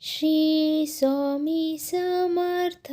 श्री स्वामी समर्थ.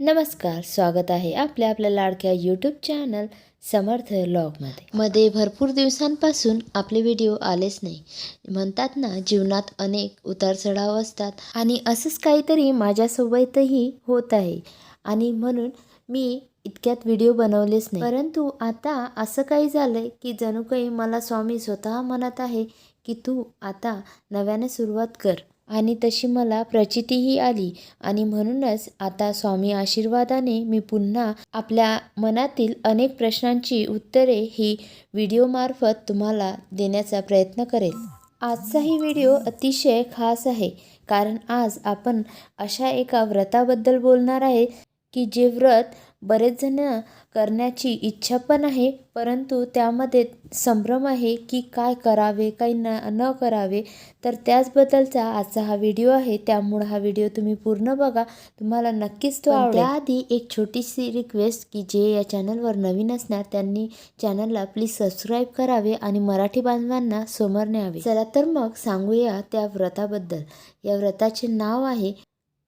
नमस्कार स्वागत आहे आपल्या आपल्या लाडक्या यूट्यूब चॅनल समर्थ लॉगमध्ये मध्ये. भरपूर दिवसांपासून आपले व्हिडिओ आलेच नाही. म्हणतात ना जीवनात अनेक उतार चढाव असतात आणि असंच काहीतरी माझ्यासोबतही होत आहे. आणि म्हणून मी इतक्यात व्हिडिओ बनवलेच नाही. परंतु आता असं काही झालंय की जणू काही मला स्वामी स्वतः म्हणत आहे की तू आता नव्याने सुरुवात कर. आणि तशी मला प्रचितीही आली. आणि म्हणूनच आता स्वामी आशीर्वादाने मी पुन्हा आपल्या मनातील अनेक प्रश्नांची उत्तरे ही व्हिडिओमार्फत तुम्हाला देण्याचा प्रयत्न करेल. आजचाही व्हिडिओ अतिशय खास आहे. कारण आज आपण अशा एका व्रताबद्दल बोलणार आहे की जे व्रत बरेच जण करण्याची इच्छा पण आहे परंतु त्यामध्ये संभ्रम आहे की काय करावे काय न न करावे. तर त्याचबद्दलचा आजचा हा व्हिडिओ आहे. त्यामुळे हा व्हिडिओ तुम्ही पूर्ण बघा. तुम्हाला नक्कीच तो आवडेल. त्याआधी एक छोटीशी रिक्वेस्ट की जे या चॅनलवर नवीन असणार त्यांनी चॅनलला प्लीज सबस्क्राईब करावे आणि मराठी बांधवांना समोर न्यावे. चला तर मग सांगूया त्या व्रताबद्दल. या व्रताचे नाव आहे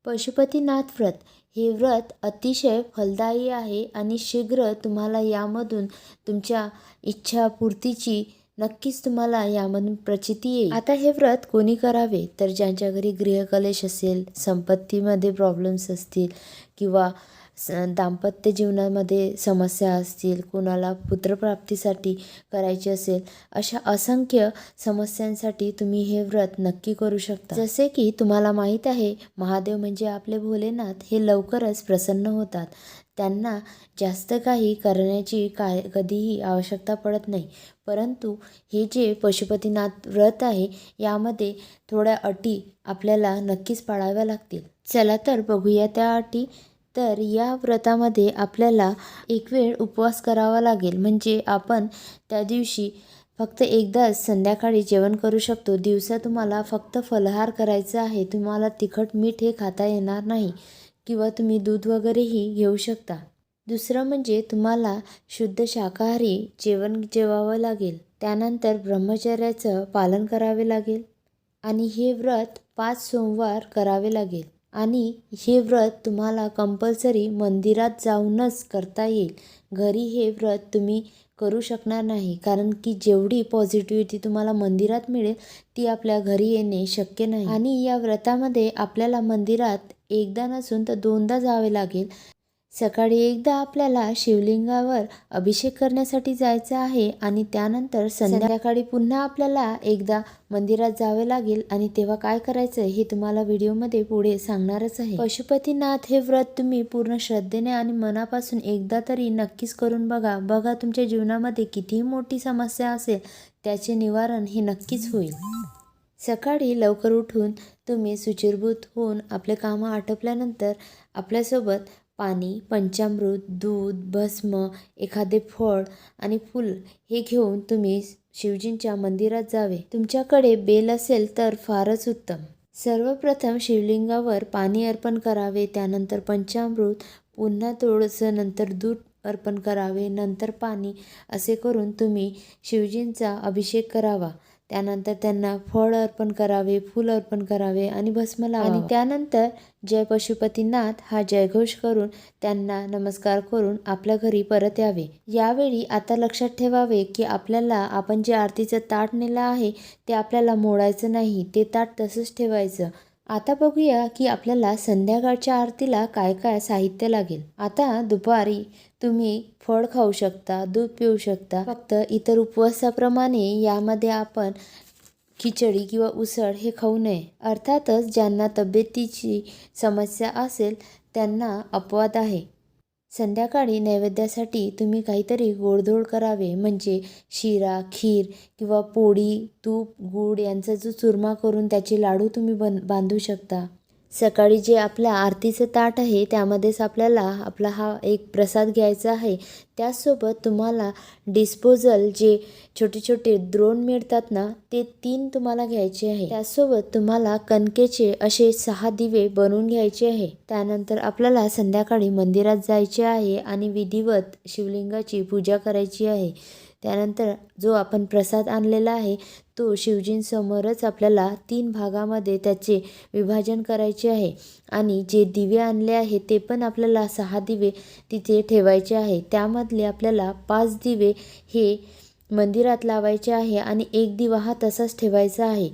पशुपतीनाथ व्रत. हे व्रत अतिशय फलदायी आहे आणि शीघ्र तुम्हाला यामधून तुमच्या इच्छापूर्तीची नक्कीच तुम्हाला यामधून प्रचिती येईल. आता हे व्रत कोणी करावे? तर ज्यांच्या घरी गृहकलेश असेल संपत्तीमध्ये प्रॉब्लेम्स असतील किंवा स दाम्पत्य जीवनामध्ये समस्या असतील कुणाला पुत्रप्राप्तीसाठी करायची असेल अशा असंख्य समस्यांसाठी तुम्ही हे व्रत नक्की करू शकता. जसे की तुम्हाला माहीत आहे महादेव म्हणजे आपले भोलेनाथ हे लवकरच प्रसन्न होतात. त्यांना जास्त काही करण्याची काय कधीही आवश्यकता पडत नाही. परंतु हे जे पशुपतीनाथ व्रत आहे यामध्ये थोड्या अटी आपल्याला नक्कीच पाळाव्या लागतील. चला तर बघूया त्या अटी. तर या व्रतामध्ये आपल्याला एक वेळ उपवास करावा लागेल. म्हणजे आपण त्या दिवशी फक्त एकदाच संध्याकाळी जेवण करू शकतो. दिवसा तुम्हाला फक्त फलहार करायचा आहे. तुम्हाला तिखट मीठ हे खाता येणार नाही किंवा तुम्ही दूध वगैरेही घेऊ शकता. दुसरं म्हणजे तुम्हाला शुद्ध शाकाहारी जेवण जेवावं लागेल. त्यानंतर ब्रह्मचर्याचं पालन करावे लागेल आणि हे व्रत पाच सोमवार करावे लागेल. आणि हे व्रत तुम्हाला कंपल्सरी मंदिरात जाऊनच करता येईल. घरी हे व्रत तुम्ही करू शकणार नाही कारण की जेवढी पॉझिटिव्हिटी तुम्हाला मंदिरात मिळेल ती आपल्या घरी येणे शक्य नाही. आणि या व्रतामध्ये आपल्याला मंदिरात एकदा नसून तर दोनदा जावे लागेल. सकाळी एकदा आपल्याला शिवलिंगावर अभिषेक करण्यासाठी जायचं आहे आणि त्यानंतर संध्याकाळी पुन्हा आपल्याला एकदा मंदिरात जावे लागेल. आणि तेव्हा काय करायचं हे तुम्हाला व्हिडिओमध्ये पुढे सांगणारच आहे. पशुपतीनाथ हे व्रत तुम्ही पूर्ण श्रद्धेने आणि मनापासून एकदा तरी नक्कीच करून बघा. बघा तुमच्या जीवनामध्ये कितीही मोठी समस्या असेल त्याचे निवारण हे नक्कीच होईल. सकाळी लवकर उठून तुम्ही सुचिरभूत होऊन आपले कामं आटोपल्यानंतर आपल्यासोबत पाणी पंचामृत दूध भस्म एखादे फळ आणि फूल हे घेऊन तुम्ही शिवजींच्या मंदिरात जावे. तुमच्याकडे बेल असेल तर फारच उत्तम. सर्वप्रथम शिवलिंगावर पाणी अर्पण करावे त्यानंतर पंचामृत पुन्हा थोडंसं नंतर दूध अर्पण करावे नंतर पाणी असे करून तुम्ही शिवजींचा अभिषेक करावा. त्यानंतर त्यांना फळ अर्पण करावे फूल अर्पण करावे आणि भस्म लावा आणि त्यानंतर जय पशुपतीनाथ हा जयघोष करून त्यांना नमस्कार करून आपल्या घरी परत यावे. यावेळी आता लक्षात ठेवावे की आपल्याला आपण जे आरतीचं ताट नेलं आहे ते आपल्याला मोडायचं नाही. ते ताट तसंच ठेवायचं. आता बघूया की आपल्याला संध्याकाळच्या आरतीला काय काय साहित्य लागेल. आता दुपारी तुम्ही फळ खाऊ शकता दूध पिऊ शकता. फक्त इतर उपवासाप्रमाणे यामध्ये आपण खिचडी किंवा उसळ हे खाऊ नये. अर्थातच ज्यांना तब्येतीची समस्या असेल त्यांना अपवाद आहे. संध्याकाळी नैवेद्यासाठी तुम्ही काहीतरी गोडधोड करावे. म्हणजे शिरा खीर किंवा पोळी तूप गूळ यांचा जो चुरमा करून त्याचे लाडू तुम्ही बन बांधू शकता. सकाळी जे आपल्या आरतीचं ताट आहे त्यामध्येच आपल्याला आपला हा एक प्रसाद घ्यायचा आहे. त्याचसोबत तुम्हाला डिस्पोजल जे छोटे छोटे द्रोण मिळतात ना ते तीन तुम्हाला घ्यायचे आहे. त्याचसोबत तुम्हाला कणकेचे असे सहा दिवे बनवून घ्यायचे आहे. त्यानंतर आपल्याला संध्याकाळी मंदिरात जायचे आहे आणि विधिवत शिवलिंगाची पूजा करायची आहे. त्यानंतर जो आपण प्रसाद आणलेला आहे तो शिवजींसमोरच आपल्याला तीन भागामध्ये त्याचे विभाजन करायचे आहे आणि जे दिवे आणले आहे ते पण आपल्याला सहा दिवे तिथे ठेवायचे आहे. त्यामधले आपल्याला पाच दिवे हे मंदिरात लावायचे आहे आणि एक दिवा हा तसाच ठेवायचा आहे.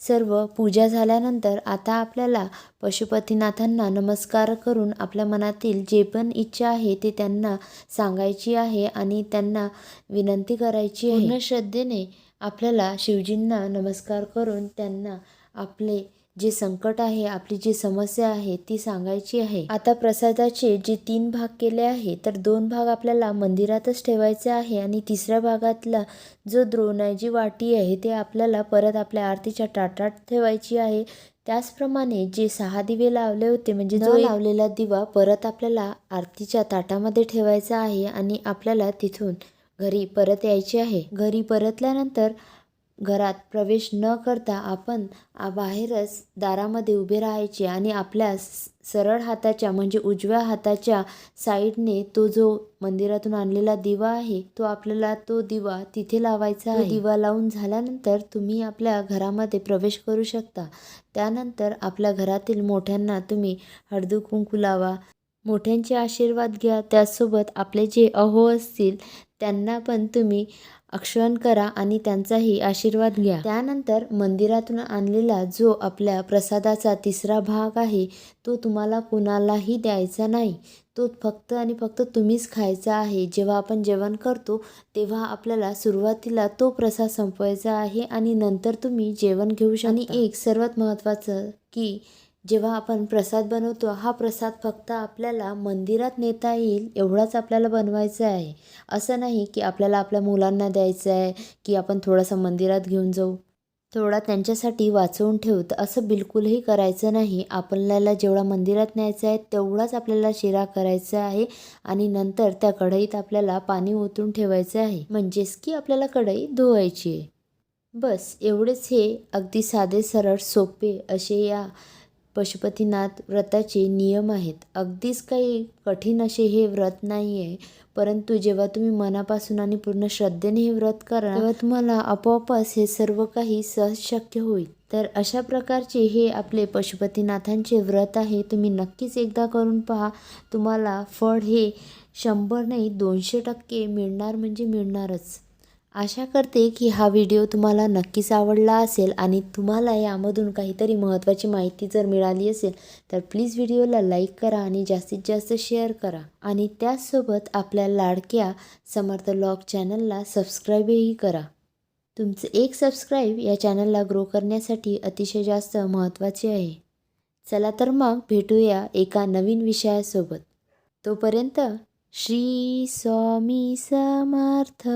सर्व पूजा झाल्यानंतर आता आपल्याला पशुपतीनाथांना नमस्कार करून आपल्या मनातील जे पण इच्छा आहे ते त्यांना सांगायची आहे आणि त्यांना विनंती करायची आहे. श्रद्धेने आपल्याला शिवजींना नमस्कार करून त्यांना आपले जे संकट आहे आपली जी समस्या आहे ती सांगायची आहे. आता प्रसादाचे जे तीन भाग केले आहे तर दोन भाग आपल्याला मंदिरातच ठेवायचे आहे आणि तिसऱ्या भागातला जो द्रोणाची वाटी आहे ते आपल्याला परत आपल्या आरतीच्या ताटात ठेवायची आहे. त्याचप्रमाणे जे सहा दिवे लावले होते म्हणजे जो लावलेला दिवा परत आपल्याला आरतीच्या ताटामध्ये ठेवायचा आहे आणि आपल्याला तिथून घरी परत यायचे आहे. घरी परतल्यानंतर घरात प्रवेश न करता आपण बाहेरच दारामध्ये उभे राहायचे आणि आपल्या सरळ हाताच्या म्हणजे उजव्या हाताच्या साईडने तो जो मंदिरातून आणलेला दिवा आहे तो आपल्याला तो दिवा तिथे लावायचा आहे. दिवा लावून झाल्यानंतर तुम्ही आपल्या घरामध्ये प्रवेश करू शकता. त्यानंतर आपल्या घरातील मोठ्यांना तुम्ही हळदू कुंकू लावा. मोठ्यांचे आशीर्वाद घ्या. त्याचसोबत आपले जे अहो असतील त्यांना पण तुम्ही अक्षण करा आणि त्यांचाही आशीर्वाद घ्या. त्यानंतर मंदिरातून आणलेला जो आपल्या प्रसादाचा तिसरा भाग आहे तो तुम्हाला कुणालाही द्यायचा नाही. तो फक्त आणि फक्त तुम्हीच खायचा आहे. जेव्हा आपण जेवण करतो तेव्हा आपल्याला सुरुवातीला तो प्रसाद संपवायचा आहे आणि नंतर तुम्ही जेवण घेऊ शकता. आणि एक सर्वात महत्त्वाचं की जेव्हा आपण प्रसाद बनवतो हा प्रसाद फक्त आपल्याला मंदिरात नेता येईल एवढाच आपल्याला बनवायचा आहे. असं नाही की आपल्याला आपल्या मुलांना द्यायचं आहे की आपण थोडासा मंदिरात घेऊन जाऊ. थोडा त्यांच्यासाठी वाचवून ठेवत असं बिलकुलही करायचं नाही. आपल्याला जेवढा मंदिरात न्यायचा आहे तेवढाच आपल्याला शिरा करायचा आहे आणि नंतर त्या कढईत आपल्याला पाणी ओतून ठेवायचं आहे. म्हणजेच की आपल्याला कढई धुवायची आहे. बस एवढेच हे अगदी साधे सरळ सोपे असे या पशुपतीनाथ व्रताचे नियम आहेत. अगदीच काही कठीण असे हे व्रत नाही आहे परंतु जेव्हा तुम्ही मनापासून आणि पूर्ण श्रद्धेने हे व्रत करा तेव्हा तुम्हाला आपोआपच हे सर्व काही सहज शक्य होईल. तर अशा प्रकारचे हे आपले पशुपतीनाथांचे व्रत आहे तुम्ही नक्कीच एकदा करून पहा. तुम्हाला फळ हे शंभर नाही दोनशे टक्के मिळणार म्हणजे मिळणारच. आशा करते की हा व्हिडिओ तुम्हाला नक्कीच आवडला असेल आणि तुम्हाला यामधून काहीतरी महत्त्वाची माहिती जर मिळाली असेल तर प्लीज व्हिडिओला लाईक करा आणि जास्तीत जास्त शेअर करा. आणि त्याचसोबत आपल्या लाडक्या समर्थ लॉग चॅनलला सबस्क्राईबही करा. तुमचं एक सबस्क्राईब या चॅनलला ग्रो करण्यासाठी अतिशय जास्त महत्त्वाचे आहे. चला तर मग भेटूया एका नवीन विषयासोबत. तोपर्यंत श्री स्वामी समर्थ.